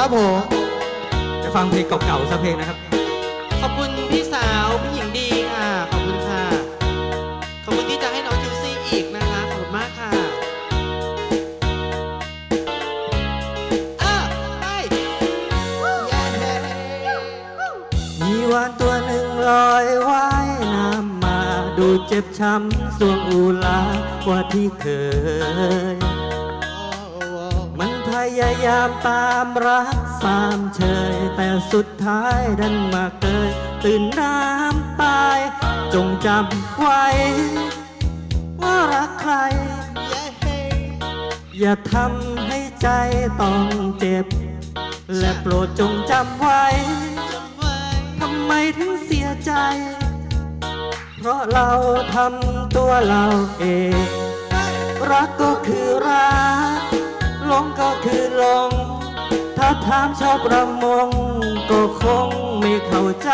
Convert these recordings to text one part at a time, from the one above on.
ครับผมจะฟังเพลงเก่าๆสักเพลงนะครับ ขอบคุณพี่สาวพี่หญิงดีค่ะ ขอบคุณค่ะ ขอบคุณที่จะให้น้องคิวซี่อีกนะคะ ขอบคุณมากค่ะอะไปเย้มีวานตัวหนึ่งลอยว่ายน้ำมา ดูเจ็บช้ำสวงอูลากว่าที่เคยมันพ ยายามตามรักสามเชย แต่สุดท้ายดันมาเกยตื่นน้ำตาย จงจำไว้ ว่ารักใคร อย่าทำให้ใจต้องเจ็บ และโปรดจงจำไว้จำไว้ทำไมถึงเสียใจ เพราะเราทำตัวเราเอง รักก็คือรัก หลงก็คือหลง ถ้าถามชาวประมง ก็คงไม่เข้าใจ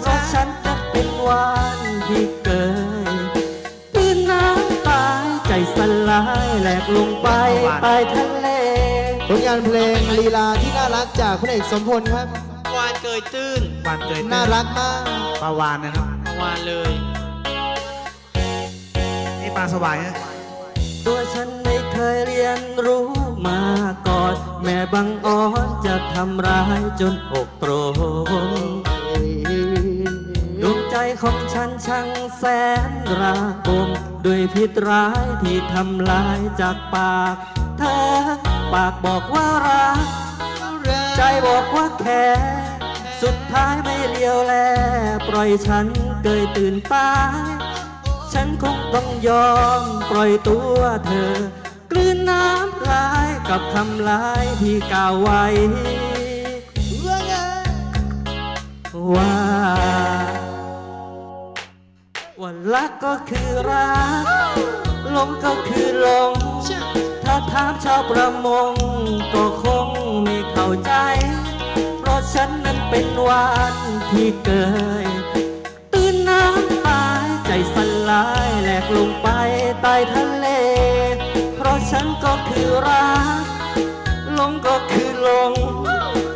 เพราะฉันจะเป็นวานที่เกิดตื่นน้ำตายใจสลายแหลกลงไปใต้ทะเล ผลงานเพลงลีลาที่น่ารักจากคุณเอกสมพลครับ วานเกยตื้นวานเกยตื้น่ารักมากปลาวานนะครับวานเลย นี่ปลาสวายนะตัวฉันไม่ เคยเรียนรู้มาก่อน แม่บังอ่อนจะทำร้ายจนอกโตรงดวงใจของฉันช่างแสนระกมด้วยพิษร้ายที่ทำลายจากปากเธอปากบอกว่ารัก ใจบอกว่าแค่สุดท้ายไม่เลียวแล ปล่อยฉันเกยตื่นตาย ฉันคงต้องยอมปล่อยตัวเธอ กลืนน้ำลายกับคำลายที่กล่าวไว้ว่าว่ารักก็คือรักลงก็คือลง ถ้าถามชาวประมง ก็คงไม่เข้าใจ เพราะฉันนั้นเป็นวานที่เกยตื่นน้ำตายใจสลายแหลกลงไปใต้ทะเล ฉันก็คือรัก ลงก็คือลง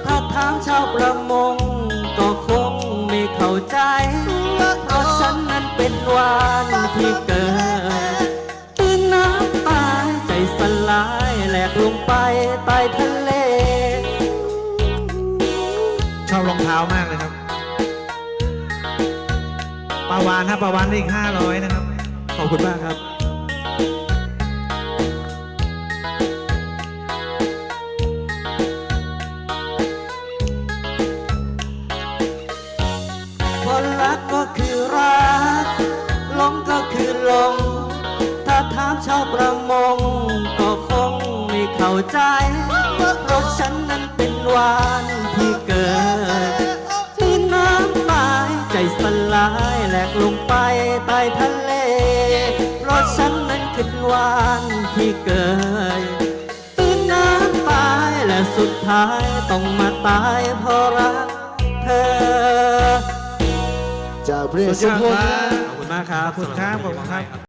ถ้าถามชาวประมง ก็คงไม่เข้าใจเพราะฉันนั้นเป็นวานที่เกิดตื่นน้ำตายใจสลายแหลกลงไปใต้ทะเล ชอบรองเท้ามากเลยครับปลาวานฮะปลาวานได้อีกห้าร้อยนะครับ ขอบคุณมากครับ เพราะรักก็คือรักหลงก็คือหลง ถ้าถามชาวประมง ก็คงไม่เข้าใจเพราะฉันนั้นเป็นวานที่เกิดที่น้ำตายใจสลายแหลกลงไปใต้ทะเลเพราะฉันนั้นคือวานที่เกิดตื่นน้ำตายและสุดท้ายต้องมาตายเพราะรัก เพลงสมพลสุดยอดมากขอบคุณมากครับขอบคุณครับขอบคุณครับ